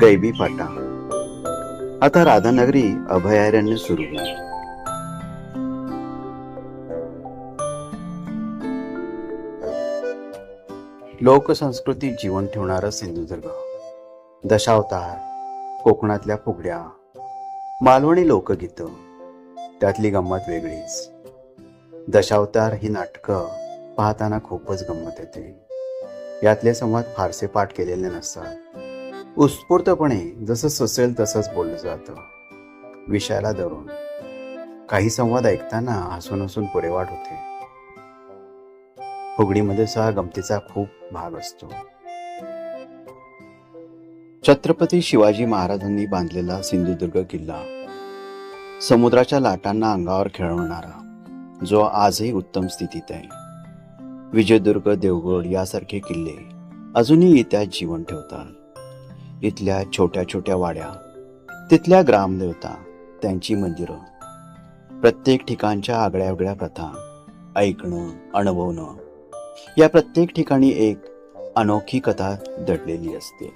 गैबी फाटा आता राधानगरी अभयारण्य सुरू लोकसंस्कृती जीवन ठेवणारा सिंधुदुर्ग. दशावतार कोकणातल्या फुगड्या मालवणी लोकगीतं त्यातली गंमत वेगळीच. दशावतार ही नाटकं पाहताना खूपच गंमत येते. यातले संवाद फारसे पाठ केलेले नसतात. उत्स्फूर्तपणे जसं सुचेल तसंच बोललं जातं. विषयाला धरून. काही संवाद ऐकताना हसून हसून पुरेवाट होते. फुगडीमध्ये सहा गमतीचा खूप भाग असतो. छत्रपती शिवाजी महाराजांनी बांधलेला सिंधुदुर्ग किल्ला समुद्राच्या लाटांना अंगावर खेळवणारा जो आजही उत्तम स्थितीत आहे. विजयदुर्ग देवगड यासारखे किल्ले अजूनही इतिहास जीवन ठेवतात. इथल्या छोट्या छोट्या वाड्या तिथल्या ग्रामदेवता त्यांची मंदिरं प्रत्येक ठिकाणच्या आगळ्या वेगळ्या प्रथा ऐकणं अनुभवणं या प्रत्येक ठिकाणी एक अनोखी कथा दडलेली असते.